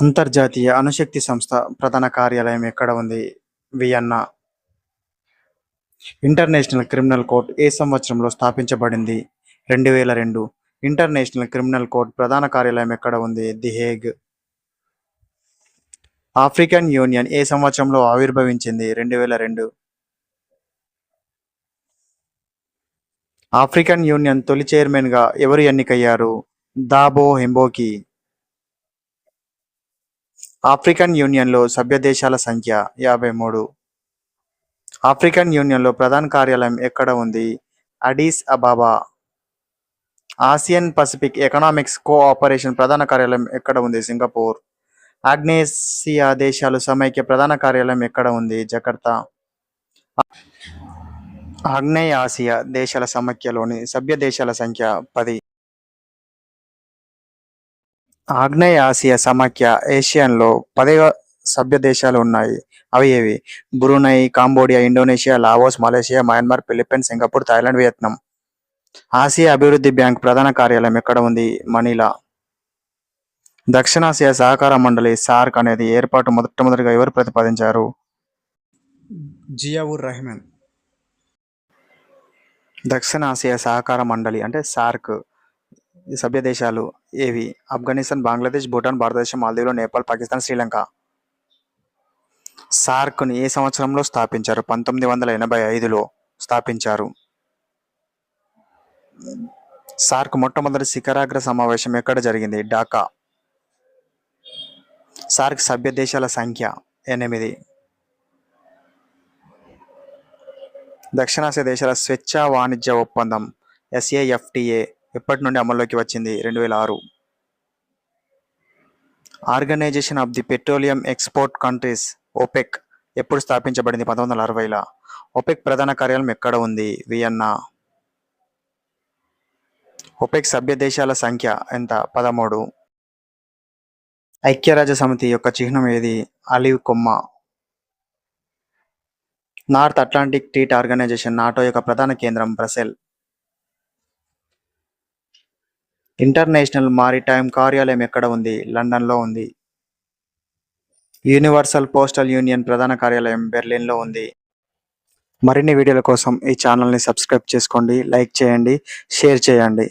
అంతర్జాతీయ అణుశక్తి సంస్థ ప్రధాన కార్యాలయం ఎక్కడ ఉంది? వియన్నా. ఇంటర్నేషనల్ క్రిమినల్ కోర్ట్ ఏ సంవత్సరంలో స్థాపించబడింది? రెండు వేల రెండు. ఇంటర్నేషనల్ క్రిమినల్ కోర్ట్ ప్రధాన కార్యాలయం ఎక్కడ ఉంది? The Hague. ఆఫ్రికన్ యూనియన్ ఏ సంవత్సరంలో ఆవిర్భవించింది? రెండు వేల రెండు. ఆఫ్రికన్ యూనియన్ తొలి చైర్మన్గా ఎవరు ఎన్నికయ్యారు? దాబో హెంబోకి. ఆఫ్రికన్ యూనియన్లో సభ్య దేశాల సంఖ్య యాభై మూడు. ఆఫ్రికన్ యూనియన్లో ప్రధాన కార్యాలయం ఎక్కడ ఉంది? Addis Ababa. Asian Pacific economics cooperation ప్రధాన కార్యాలయం ఎక్కడ ఉంది? సింగపూర్. ఆగ్నేసియా దేశాలు సమైక్య ప్రధాన కార్యాలయం ఎక్కడ ఉంది? జకర్తా. ఆగ్నేయ ఆసియా దేశాల సమైక్యలోని సభ్య దేశాల సంఖ్య పది. ఆగ్నేయ ఆసియా సమాఖ్య ఏషియన్లో పదివ సభ్య దేశాలు ఉన్నాయి. అవి ఏవి? Brunei Cambodia Indonesia Laos Malaysia Myanmar Philippines Singapore Thailand Vietnam. Asia అభివృద్ధి బ్యాంక్ ప్రధాన కార్యాలయం ఎక్కడ ఉంది? మనీలా. దక్షిణాసియా సహకార మండలి సార్క్ అనేది ఏర్పాటు మొదటమొదటిగా ఎవరు ప్రతిపాదించారు? జియావుర్ రహమాన్. దక్షిణాసియా సహకార మండలి అంటే సార్క్. సభ్య దేశాలు ఏవి? ఆఫ్ఘనిస్తాన్ బంగ్లాదేశ్ భూటాన్ భారతదేశం మాల్దీవులు నేపాల్ పాకిస్తాన్ శ్రీలంక. సార్క్ను ఏ సంవత్సరంలో స్థాపించారు? పంతొమ్మిది వందల ఎనభై ఐదులో స్థాపించారు. సార్క్ మొట్టమొదటి శిఖరాగ్ర సమావేశం ఎక్కడ జరిగింది? ఢాకా. సార్క్ సభ్య దేశాల సంఖ్య ఎనిమిది. దక్షిణాసియా దేశాల స్వేచ్ఛ వాణిజ్య ఒప్పందం ఎస్ఏఎఫ్టిఏ. ఎప్పటి నుండి అమల్లోకి వచ్చింది? రెండు వేల ఆరు. Organization of the petroleum export countries OPEC ఎప్పుడు స్థాపించబడింది? పంతొమ్మిది వందల అరవైలో. ఒపెక్ ప్రధాన కార్యాలయం ఎక్కడ ఉంది? వియన్నా. ఒపెక్ సభ్య దేశాల సంఖ్య ఎంత? పదమూడు. ఐక్యరాజ్య సమితి యొక్క చిహ్నం ఏది? అలివ్ కొమ్మ. North Atlantic treaty organization NATO యొక్క ప్రధాన కేంద్రం బ్రసెల్ ఇంటర్నేషనల్ మారిటైమ్ కార్యాలయం ఎక్కడ ఉంది? లండన్లో ఉంది. యూనివర్సల్ పోస్టల్ యూనియన్ ప్రధాన కార్యాలయం బెర్లిన్లో ఉంది. మరిన్ని వీడియోల కోసం ఈ ఛానల్ని సబ్స్క్రైబ్ చేసుకోండి లైక్ చేయండి షేర్ చేయండి.